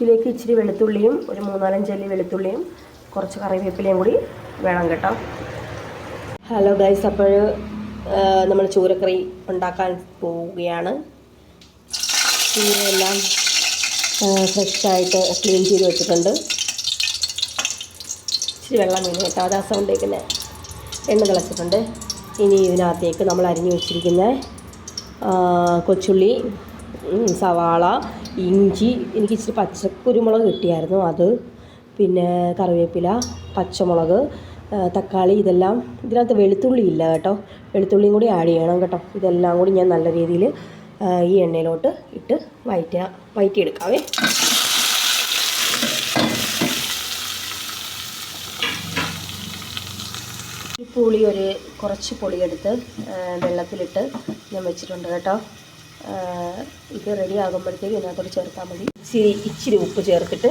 ഇതിലേക്ക് ഇച്ചിരി വെളുത്തുള്ളിയും ഒരു മൂന്നാലഞ്ച് അല്ലി വെളുത്തുള്ളിയും കുറച്ച് കറിവേപ്പിലയും കൂടി വേണം കേട്ടോ. ഹലോ ഗൈസ് അപ്പോൾ നമ്മൾ ചൂരക്കറി ഉണ്ടാക്കാൻ പോവുകയാണ്. ചൂരയെല്ലാം ഫ്രഷായിട്ട് ക്ലീൻ ചെയ്ത് വെച്ചിട്ടുണ്ട്. ഇച്ചിരി വെള്ളം വീണ് കേട്ടോ. അതാ സൗണ്ടേക്കിന് എണ്ണ തിളച്ചിട്ടുണ്ട്. ഇനി ഇതിനകത്തേക്ക് നമ്മൾ അരിഞ്ഞു വെച്ചിരിക്കുന്ന കൊച്ചുള്ളി സവാള ഇഞ്ചി എനിക്ക് ഇച്ചിരി പച്ചക്കുരുമുളക് കിട്ടിയായിരുന്നു അത്. പിന്നെ കറിവേപ്പില പച്ചമുളക് തക്കാളി ഇതെല്ലാം ഇതിനകത്ത് വെളുത്തുള്ളി ഇല്ല കേട്ടോ. വെളുത്തുള്ളിയും കൂടി ആഡ് ചെയ്യണം കേട്ടോ. ഇതെല്ലാം കൂടി ഞാൻ നല്ല രീതിയിൽ ഈ എണ്ണയിലോട്ട് ഇട്ട് വയറ്റുക വയറ്റിയെടുക്കാവേ. ഈ പുളി ഒരു കുറച്ച് പുളിയെടുത്ത് വെള്ളത്തിലിട്ട് ഞാൻ വെച്ചിട്ടുണ്ട് കേട്ടോ. ഇത് റെഡി ആകുമ്പോഴത്തേക്ക് ഇതിനകത്തോട്ട് ചേർത്താൽ മതി. ഇച്ചിരി ഇച്ചിരി ഉപ്പ് ചേർത്തിട്ട്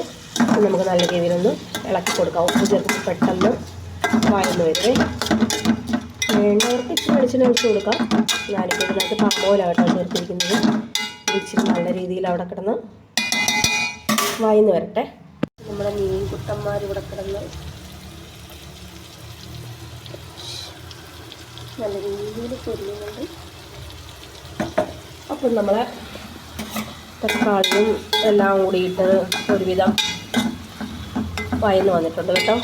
നമുക്ക് നല്ല രീതിയിലൊന്ന് ഇളക്കി കൊടുക്കാം. ഉപ്പ് ചേർത്തിട്ട് പെട്ടെന്ന് വഴന്ന് വരുവേ. വേണ്ടവർക്ക് ഇച്ചിരി വെളിച്ചെണ്ണ ഒഴിച്ച് കൊടുക്കാം. ഞാനിപ്പോൾ ഇതിനകത്ത് പാമ്പോലാട്ടോ ചേർത്തിരിക്കുന്നത്. ഇച്ചിരി നല്ല രീതിയിൽ അവിടെ കിടന്ന് വായിന്ന് വരട്ടെ. നമ്മുടെ മീൻ കുട്ടന്മാർ ഇവിടെ കിടന്ന് നല്ല രീതിയിൽ പൊരിയുന്നുണ്ട്. അപ്പം നമ്മളെ തക്കാളിയും എല്ലാം കൂടിയിട്ട് ഒരുവിധം വയന്ന് വന്നിട്ടുണ്ട് കേട്ടോ.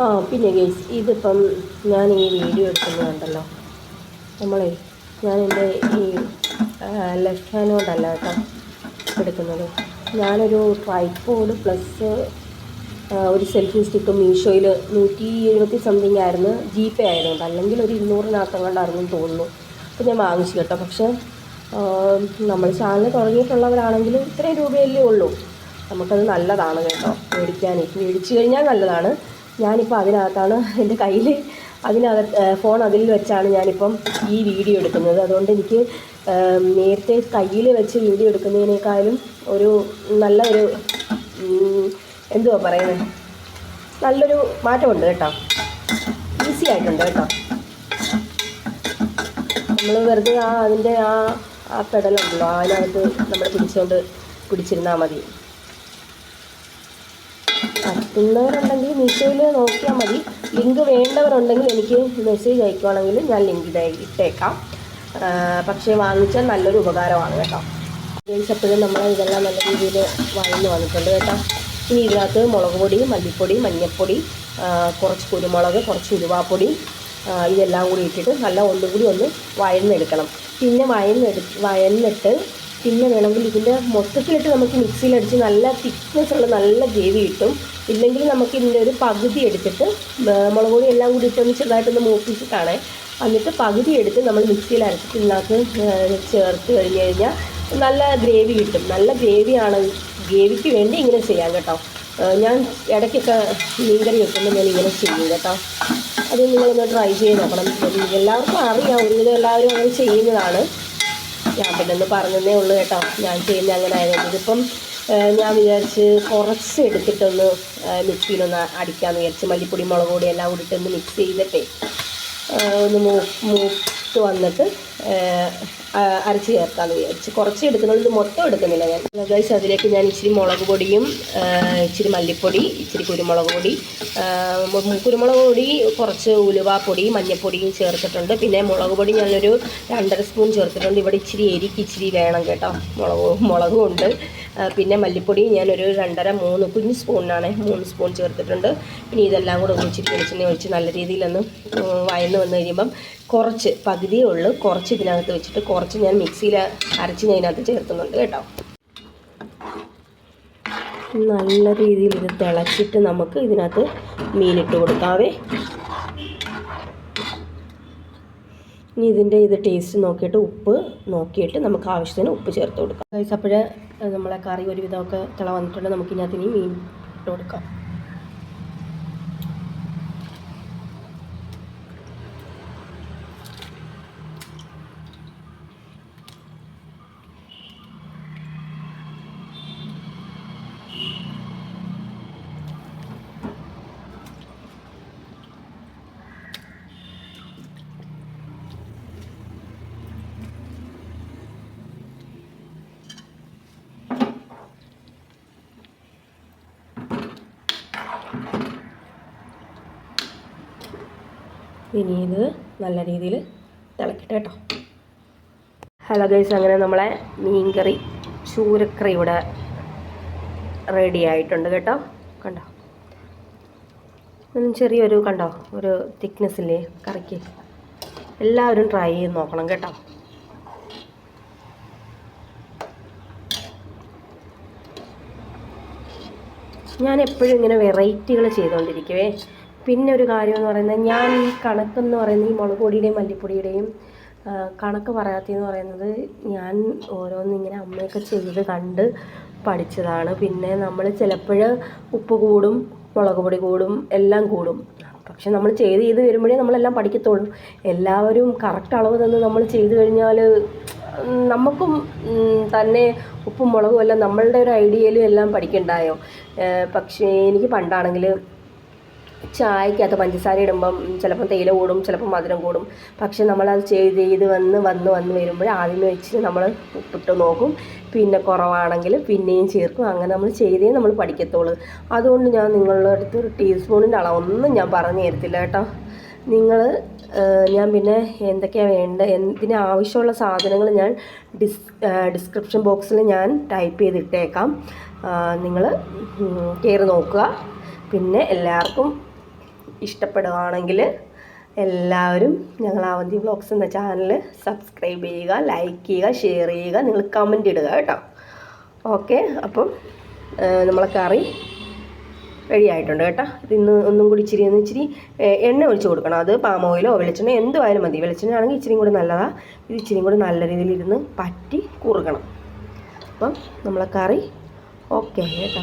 ആ പിന്നെ ഗേസ് ഇതിപ്പം ഞാൻ ഈ വീഡിയോ എടുക്കുന്നത് കണ്ടല്ലോ നമ്മളെ ഞാൻ ഈ ലെഫ്റ്റ് ഹാൻഡ് കൊണ്ടല്ല കേട്ടോ. എടുക്കുന്നത്. ഞാനൊരു ട്രൈപ്പോഡ് പ്ലസ് ഒരു സെൽഫി സ്റ്റിക്കും മീഷോയിൽ നൂറ്റി എഴുപത്തി സംതിങ് ആയിരുന്നു. ജി പേ ആയതുകൊണ്ട് അല്ലെങ്കിൽ ഒരു ഇരുന്നൂറിനകത്തം കണ്ടായിരുന്നു തോന്നുന്നു. അപ്പോൾ ഞാൻ വാങ്ങിച്ചു കേട്ടോ. പക്ഷേ നമ്മൾ ചാനൽ തുടങ്ങിയിട്ടുള്ളവരാണെങ്കിൽ ഇത്രയും രൂപയല്ലേ ഉള്ളൂ. നമുക്കത് നല്ലതാണ് കേട്ടോ. മേടിക്കാൻ മേടിച്ചു കഴിഞ്ഞാൽ നല്ലതാണ്. ഞാനിപ്പോൾ അതിനകത്താണ് എന്റെ കയ്യിൽ അതിനകത്ത് ഫോൺ അതിൽ വെച്ചാണ് ഞാനിപ്പം ഈ വീഡിയോ എടുക്കുന്നത്. അതുകൊണ്ട് എനിക്ക് നേരത്തെ കയ്യിൽ വെച്ച് വീഡിയോ എടുക്കുന്നതിനേക്കാളും ഒരു നല്ലൊരു ഒരു എന്തുവാ പറയുന്നത് നല്ലൊരു മാറ്റമുണ്ട് കേട്ടോ. ഈസി ആയിട്ടുണ്ട് കേട്ടോ. നമ്മൾ വെറുതെ ആ അതിന്റെ ആ ആ പെടലുണ്ടല്ലോ. അതിനകത്ത് നമ്മൾ പിടിച്ചുകൊണ്ട് പിടിച്ചിരുന്നാൽ മതി. പറ്റുന്നവരുണ്ടെങ്കിൽ മീഷോയിൽ നോക്കിയാൽ മതി. ലിങ്ക് വേണ്ടവരുണ്ടെങ്കിൽ എനിക്ക് മെസ്സേജ് അയക്കുവാണെങ്കിൽ ഞാൻ ലിങ്ക് ഇടേ ഇട്ടേക്കാം. പക്ഷേ വാങ്ങിച്ചാൽ നല്ലൊരു ഉപകാരമാണ് കേട്ടോ. എപ്പോഴും നമ്മൾ ഇതെല്ലാം നല്ല രീതിയിൽ വാങ്ങി വന്നിട്ടുണ്ട് കേട്ടോ. ഇനി ഇതിനകത്ത് മുളക് പൊടി മല്ലിപ്പൊടി മഞ്ഞൾപ്പൊടി കുറച്ച് കുരുമുളക് കുറച്ച് ഉരുവാപ്പൊടി ഇതെല്ലാം കൂടി ഇട്ടിട്ട് നല്ല ഒന്നും കൂടി ഒന്ന് വഴന്നെടുക്കണം പിന്നെ വഴന്നെടു വഴന്നിട്ട് പിന്നെ വേണമെങ്കിൽ ഇതിന്റെ മൊത്തത്തിലിട്ട് നമുക്ക് മിക്സിയിലടിച്ച് നല്ല തിക്നെസ് ഉള്ള നല്ല ഗ്രേവി കിട്ടും. ഇല്ലെങ്കിൽ നമുക്ക് ഇതിന്റെ ഒരു പകുതി എടുത്തിട്ട് മുളക് പൊടി എല്ലാം കൂടി ഇട്ടൊന്ന് ചെറുതായിട്ടൊന്ന് മൂപ്പിച്ചിട്ടാണ്. എന്നിട്ട് പകുതി എടുത്ത് നമ്മൾ മിക്സിയിൽ അരച്ചിട്ട് ഇതിനകത്ത് ചേർത്ത് കഴിഞ്ഞ് കഴിഞ്ഞാൽ നല്ല ഗ്രേവി കിട്ടും. നല്ല ഗ്രേവിയാണ് ഗ്രേവിക്ക് വേണ്ടി ഇങ്ങനെ ചെയ്യാം കേട്ടോ. ഞാൻ ഇടയ്ക്കൊക്കെ മീൻകറി വെക്കുമ്പോൾ ഞാൻ ഇങ്ങനെ ചെയ്യും കേട്ടോ. അത് നിങ്ങളൊന്ന് ട്രൈ ചെയ്ത് നോക്കണം. എല്ലാവർക്കും അറിയാം ഒരുവിധം എല്ലാവരും അങ്ങനെ ചെയ്യുന്നതാണ്. ഞാൻ പിന്നെ ഒന്ന് പറഞ്ഞതേ ഉള്ളൂ കേട്ടോ. ഞാൻ ചെയ്യുന്ന അങ്ങനെ ആയതുകൊണ്ട് ഇതിപ്പം ഞാൻ വിചാരിച്ച് കുറച്ച് എടുത്തിട്ടൊന്ന് മിക്സിയിലൊന്ന് അടിക്കാമെന്ന് വിചാരിച്ച് മല്ലിപ്പൊടി മുളക് പൊടി എല്ലാം കൂടിയിട്ടൊന്ന് മിക്സ് ചെയ്തിട്ടേ ഒന്ന് മൂത്ത് വന്നിട്ട് അരച്ച് ചേർക്കാമെന്ന് വിചാരിച്ച്. കുറച്ച് എടുക്കുന്നുള്ളൂ ഇത് മൊത്തം എടുക്കുന്നില്ല ഞാൻ. ഗൈസ് അതിലേക്ക് ഞാൻ ഇച്ചിരി മുളക് പൊടിയും ഇച്ചിരി മല്ലിപ്പൊടി ഇച്ചിരി കുരുമുളക് പൊടി കുരുമുളക് പൊടി കുറച്ച് ഉലുവാപ്പൊടി മഞ്ഞൾപ്പൊടിയും ചേർത്തിട്ടുണ്ട്. പിന്നെ മുളക് പൊടി ഞാനൊരു രണ്ടര സ്പൂൺ ചേർത്തിട്ടുണ്ട്. ഇവിടെ ഇച്ചിരി എരിക്ക് ഇച്ചിരി വേണം കേട്ടോ. മുളക് മുളകും ഉണ്ട്. പിന്നെ മല്ലിപ്പൊടി ഞാനൊരു രണ്ടര മൂന്ന് കുഞ്ഞ് സ്പൂണിനാണ് മൂന്ന് സ്പൂൺ ചേർത്തിട്ടുണ്ട്. പിന്നെ ഇതെല്ലാം കൂടെ ഒന്നിച്ചിട്ട് വെളിച്ചെണ്ണ ഒഴിച്ച് നല്ല രീതിയിലൊന്ന് വയന്ന് വന്നു കഴിയുമ്പം കുറച്ച് പകുതിയേ കുറച്ച് ഇതിനകത്ത് വെച്ചിട്ട് കുറച്ച് ഞാൻ മിക്സിയിൽ അരച്ച് ഞാൻ ഇതിനകത്ത് ചേർക്കുന്നുണ്ട് കേട്ടോ. നല്ല രീതിയിൽ ഇത് തിളച്ചിട്ട് നമുക്ക് ഇതിനകത്ത് മീനിട്ട് കൊടുക്കാവേ. ഇനി ഇതിന്റെ ഇത് ടേസ്റ്റ് നോക്കിയിട്ട് ഉപ്പ് നോക്കിയിട്ട് നമുക്ക് ആവശ്യത്തിന് ഉപ്പ് ചേർത്ത് കൊടുക്കാം. അപ്പോഴേ നമ്മളെ കറി ഒരുവിധമൊക്കെ തിള വന്നിട്ടുണ്ട്. നമുക്ക് ഇതിനകത്ത് ഇനി മീൻ ഇട്ട് കൊടുക്കാം. ഇനി ഇത് നല്ല രീതിയിൽ തിളക്കട്ടെ കേട്ടോ. ഹലോ ഗൈസ് അങ്ങനെ നമ്മളെ മീൻകറി ചൂരക്കറി ഇവിടെ റെഡി ആയിട്ടുണ്ട് കേട്ടോ. കണ്ടോ? ചെറിയൊരു കണ്ടോ? ഒരു തിക്നെസ്സില്ലേ കറിക്ക്. എല്ലാവരും ട്രൈ ചെയ്ത് നോക്കണം കേട്ടോ. ഞാൻ എപ്പോഴും ഇങ്ങനെ വെറൈറ്റികൾ ചെയ്തുകൊണ്ടിരിക്കുവേ. പിന്നെ ഒരു കാര്യം എന്ന് പറയുന്നത് ഞാൻ ഈ കണക്കെന്ന് പറയുന്നത് ഈ മുളക് പൊടിയുടെയും മല്ലിപ്പൊടിയുടെയും കണക്ക് പറയാത്തതെന്ന് പറയുന്നത് ഞാൻ ഓരോന്നും ഇങ്ങനെ അമ്മയൊക്കെ ചെയ്ത് കണ്ട് പഠിച്ചതാണ്. പിന്നെ നമ്മൾ ചിലപ്പോൾ ഉപ്പ് കൂടും മുളക് പൊടി കൂടും എല്ലാം കൂടും. പക്ഷെ നമ്മൾ ചെയ്ത് ചെയ്ത് വരുമ്പോഴേ നമ്മളെല്ലാം പഠിക്കത്തുള്ളൂ. എല്ലാവരും കറക്റ്റ് അളവ് തന്ന് നമ്മൾ ചെയ്ത് കഴിഞ്ഞാൽ നമുക്കും തന്നെ ഉപ്പും മുളകും എല്ലാം നമ്മളുടെ ഒരു ഐഡിയയിലും എല്ലാം പഠിക്കണ്ടായോ? പക്ഷേ എനിക്ക് പണ്ടാണെങ്കിൽ ചായക്കകത്ത് പഞ്ചസാര ഇടുമ്പം ചിലപ്പം തേയില കൂടും ചിലപ്പം മധുരം കൂടും. പക്ഷെ നമ്മളത് ചെയ്ത് ചെയ്ത് വന്ന് വന്ന് വന്ന് വരുമ്പോൾ ആദ്യമേ വെച്ച് നമ്മൾ ഉപ്പിട്ട് നോക്കും. പിന്നെ കുറവാണെങ്കിൽ പിന്നെയും ചേർക്കും. അങ്ങനെ നമ്മൾ ചെയ്തേ നമ്മൾ പഠിക്കത്തുള്ളൂ. അതുകൊണ്ട് ഞാൻ നിങ്ങളുടെ അടുത്ത് ഒരു ടീസ്പൂണിന്റെ അളവൊന്നും ഞാൻ പറഞ്ഞു തരത്തില്ല കേട്ടോ. നിങ്ങൾ ഞാൻ പിന്നെ എന്തൊക്കെയാണ് വേണ്ടത് എന്തിന് ആവശ്യമുള്ള സാധനങ്ങൾ ഞാൻ ഡിസ് ഡിസ്ക്രിപ്ഷൻ ബോക്സിൽ ഞാൻ ടൈപ്പ് ചെയ്തിട്ടേക്കാം. നിങ്ങൾ കയറി നോക്കുക. പിന്നെ എല്ലാവർക്കും ഇഷ്ടപ്പെടുകയാണെങ്കിൽ എല്ലാവരും ഞങ്ങൾ അവന്തി വ്ളോഗ്സ് എന്ന ചാനൽ സബ്സ്ക്രൈബ് ചെയ്യുക ലൈക്ക് ചെയ്യുക ഷെയർ ചെയ്യുക നിങ്ങൾ കമന്റ് ഇടുക കേട്ടോ. ഓക്കെ അപ്പം നമ്മളെ കറി റെഡി ആയിട്ടുണ്ട് കേട്ടോ. ഇത് ഇന്ന് ഒന്നും കൂടി ഇച്ചിരി ഒന്ന് ഇച്ചിരി എണ്ണ ഒഴിച്ച് കൊടുക്കണം. അത് പാം ഓയിലോ വെളിച്ചെണ്ണ എന്തുമായാലും മതി. വെളിച്ചെണ്ണ ആണെങ്കിൽ ഇച്ചിരി കൂടി നല്ലതാണ് ഇത് ഇച്ചിരി കൂടി നല്ല രീതിയിൽ ഇരുന്ന് പറ്റി കുറുകണം. അപ്പം നമ്മളെ കറി ഓക്കെ കേട്ടോ.